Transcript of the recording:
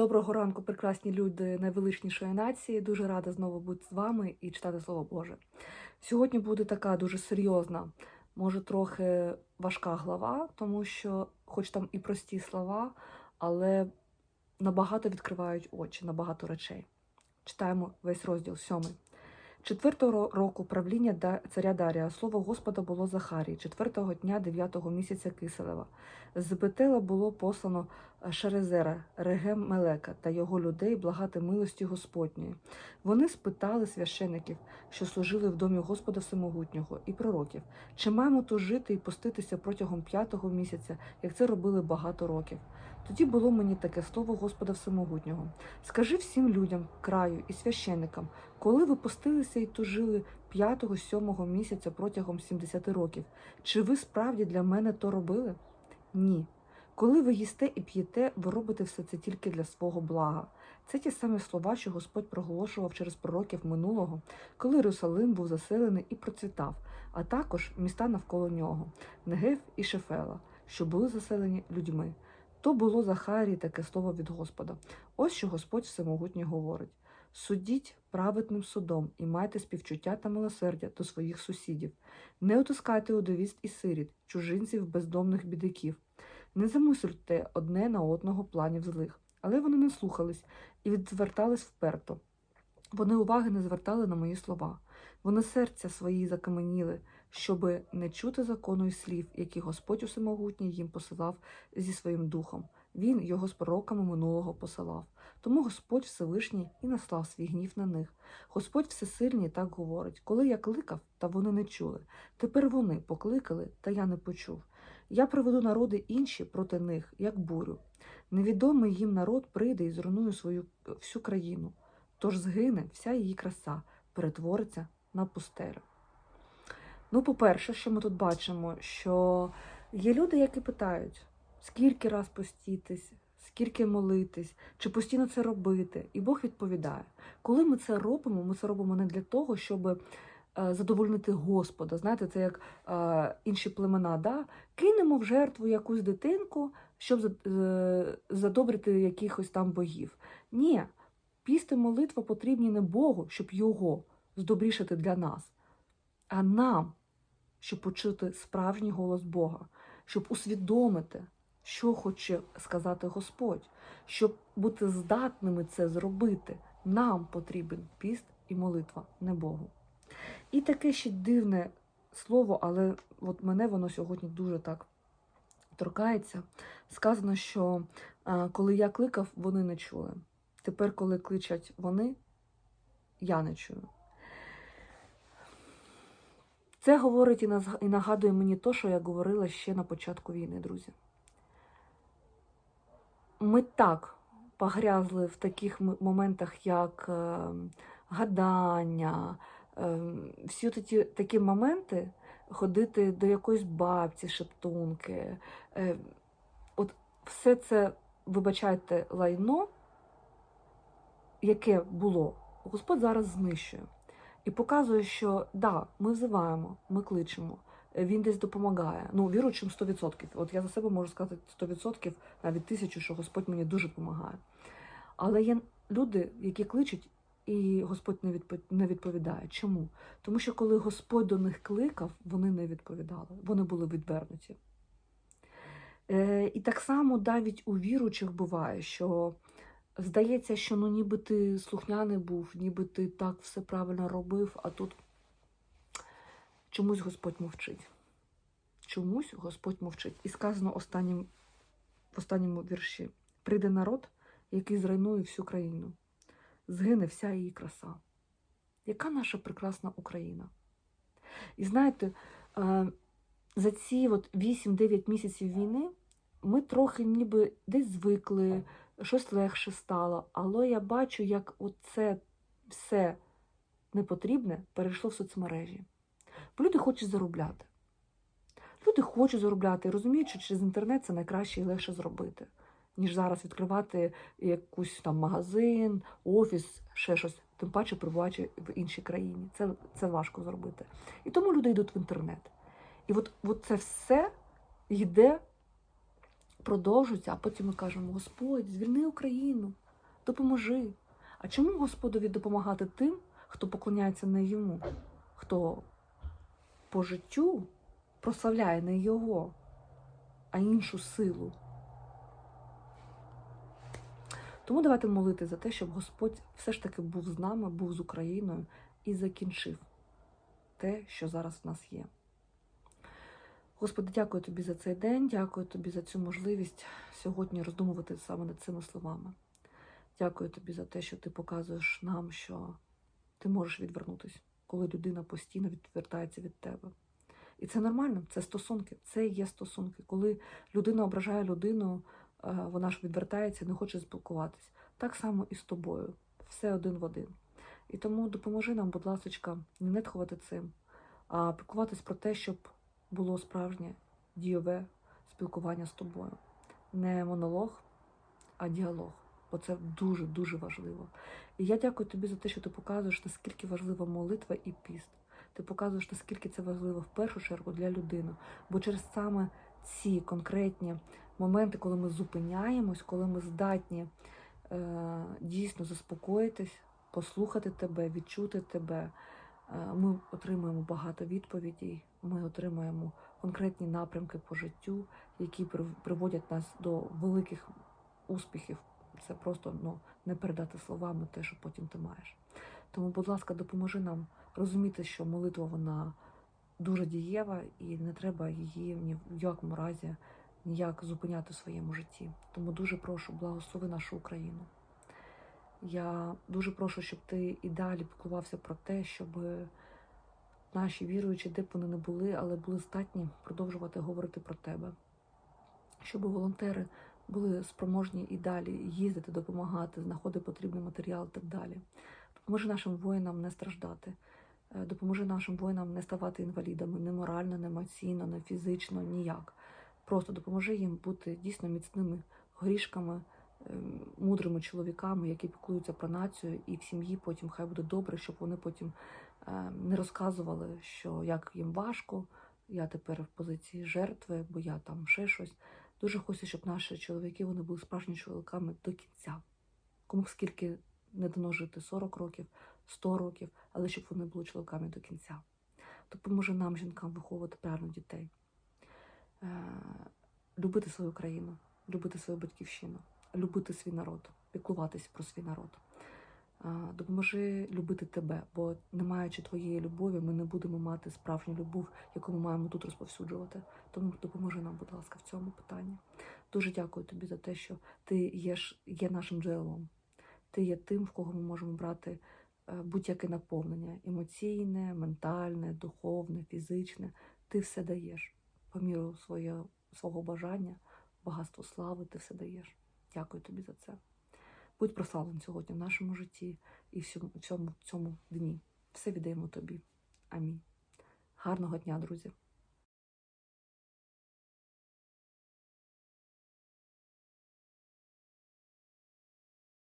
Доброго ранку, прекрасні люди найвеличнішої нації. Дуже рада знову бути з вами і читати Слово Боже. Сьогодні буде така дуже серйозна, може трохи важка глава, тому що, хоч там і прості слова, але набагато відкривають очі, набагато речей. Читаємо весь розділ сьомий. Четвертого року правління царя Дарія слово Господа було Захарії, четвертого дня дев'ятого місяця Киселева. З Бетела було послано Шерезера, Регем Мелека та його людей благати милості Господньої. Вони спитали священиків, що служили в домі Господа Всемогутнього, і пророків, чи маємо тут жити і поститися протягом п'ятого місяця, як це робили багато років. Тоді було мені таке слово Господа Всемогутнього. Скажи всім людям, краю і священикам, коли ви постилися і тужили п'ятого, сьомого місяця протягом 70 років, чи ви справді для мене то робили? Ні. Коли ви їсте і п'єте, ви робите все це тільки для свого блага. Це ті самі слова, що Господь проголошував через пророків минулого, коли Єрусалим був заселений і процвітав, а також міста навколо нього, Негев і Шефела, що були заселені людьми. То було Захарії таке слово від Господа. Ось що Господь всемогутній говорить: судіть праведним судом і майте співчуття та милосердя до своїх сусідів. Не отискайте удовіст і сиріт, чужинців, бездомних бідаків. Не замислюйте одне на одного планів злих, але вони не слухались і відзвертались вперто. Вони уваги не звертали на мої слова. Вони серця свої закаменіли, щоби не чути закону і слів, які Господь Усемогутній їм посилав зі своїм духом. Він його з пророками минулого посилав. Тому Господь Всевишній і наслав свій гнів на них. Господь Всесильний так говорить: коли я кликав, та вони не чули. Тепер вони покликали, та я не почув. Я приведу народи інші проти них, як бурю. Невідомий їм народ прийде і зруйнує свою всю країну. Тож згине вся її краса, перетвориться на пустелю. Ну, по-перше, що ми тут бачимо, що є люди, які питають, скільки раз постітись, скільки молитись, чи постійно це робити. І Бог відповідає: коли ми це робимо, ми це робимо не для того, щоб е, задовольнити Господа. Знаєте, це як е, інші племена, да? кинемо в жертву якусь дитинку, щоб задобрити якихось там богів. Ні, піст і молитва потрібні не Богу, щоб його здобрішити для нас, а нам, щоб почути справжній голос Бога, щоб усвідомити, що хоче сказати Господь, щоб бути здатними це зробити. Нам потрібен піст і молитва, не Богу. І таке ще дивне слово, але от мене воно сьогодні дуже так торкається. Сказано, що коли я кликав, вони не чули. Тепер, коли кличуть вони, я не чую. Це говорить і нагадує мені те, що я говорила ще на початку війни, друзі. Ми так погрязли в таких моментах, як е, гадання, е, всі ті, такі моменти ходити до якоїсь бабці, шептунки. Е, от все це, вибачайте, лайно, яке було, Господь зараз знищує. І показує, що да, ми взиваємо, ми кличемо, він десь допомагає. Ну, віруючим 100%. От я за себе можу сказати 100%, навіть тисячу, що Господь мені дуже допомагає. Але є люди, які кличуть, і Господь не відпо- не відповідає. Чому? Тому що коли Господь до них кликав, вони не відповідали, вони були відвернуті. Е, і так само навіть у віруючих буває, що здається, що ну ніби ти слухняний був, ніби ти так все правильно робив, а тут чомусь Господь мовчить. Чомусь Господь мовчить. І сказано останнім, в останньому вірші: прийде народ, який зруйнує всю країну, згине вся її краса. Яка наша прекрасна Україна? І знаєте, е, за ці от 8-9 місяців війни ми трохи ніби десь звикли, щось легше стало, але я бачу, як оце все непотрібне перейшло в соцмережі. Бо люди хочуть заробляти. Люди хочуть заробляти і розуміють, що через інтернет це найкраще і легше зробити, ніж зараз відкривати якийсь там магазин, офіс, ще щось, тим паче перебуваючи в іншій країні. Це, це важко зробити. І тому люди йдуть в інтернет. І от, от це все йде, продовжується, а потім ми кажемо: Господь, звільни Україну. Допоможи. А чому Господові допомагати тим, хто поклоняється не йому, хто по життю прославляє не його, а іншу силу? Тому давайте молити за те, щоб Господь все ж таки був з нами, був з Україною і закінчив те, що зараз в нас є. Господи, дякую тобі за цей день, дякую тобі за цю можливість сьогодні роздумувати саме над цими словами. Дякую тобі за те, що ти показуєш нам, що ти можеш відвернутися, коли людина постійно відвертається від тебе. І це нормально, це стосунки, це є стосунки. Коли людина ображає людину, е, вона ж відвертається і не хоче спілкуватись. Так само і з тобою. Все один в один. І тому допоможи нам, будь ласка, не нетхувати цим, а піклуватись про те, щоб було справжнє дійове спілкування з тобою. Не монолог, а діалог. Бо це дуже-дуже важливо. І я дякую тобі за те, що ти показуєш, наскільки важлива молитва і піст. Ти показуєш, наскільки це важливо в першу чергу для людини. Бо через саме ці конкретні моменти, коли ми зупиняємось, коли ми здатні е, дійсно заспокоїтись, послухати тебе, відчути тебе, е, ми отримуємо багато відповідей, ми отримуємо конкретні напрямки по життю, які прив- приводять нас до великих успіхів. Це просто ну, не передати словами те, що потім ти маєш. Тому, будь ласка, допоможи нам розуміти, що молитва вона дуже дієва і не треба її ні в якому разі ніяк зупиняти в своєму житті. Тому дуже прошу, благослови нашу Україну. Я дуже прошу, щоб ти і далі піклувався про те, щоб наші віруючі, де б вони не були, але були здатні продовжувати говорити про тебе. Щоб волонтери були спроможні і далі їздити, допомагати, знаходити потрібний матеріал і так далі. Допоможи нашим воїнам не страждати. Е, Допоможи нашим воїнам не ставати інвалідами не морально, не емоційно, не фізично, ніяк. Просто допоможи їм бути дійсно міцними горішками, ем, мудрими чоловіками, які піклуються про націю, і в сім'ї потім хай буде добре, щоб вони потім е, не розказували, що як їм важко, я тепер в позиції жертви, бо я там ще щось. Дуже хочу, щоб наші чоловіки вони були справжніми чоловіками до кінця. Кому скільки не дано жити 40 років, 100 років, але щоб вони були чоловіками до кінця. Допоможе нам, жінкам, виховувати правильно дітей, Е, любити свою країну, любити свою батьківщину, любити свій народ, піклуватись про свій народ. Допоможи любити тебе, бо не маючи твоєї любові, ми не будемо мати справжню любов, яку ми маємо тут розповсюджувати. Тому допоможи нам, будь ласка, в цьому питанні. Дуже дякую тобі за те, що ти є, є нашим джерелом. Ти є тим, в кого ми можемо брати е, будь-яке наповнення емоційне, ментальне, духовне, фізичне. Ти все даєш по міру своє, свого бажання, багатство слави, ти все даєш. Дякую тобі за це. Будь прославлен сьогодні в нашому житті і в цьому, цьому дні. Все віддаємо тобі. Амінь. Гарного дня, друзі!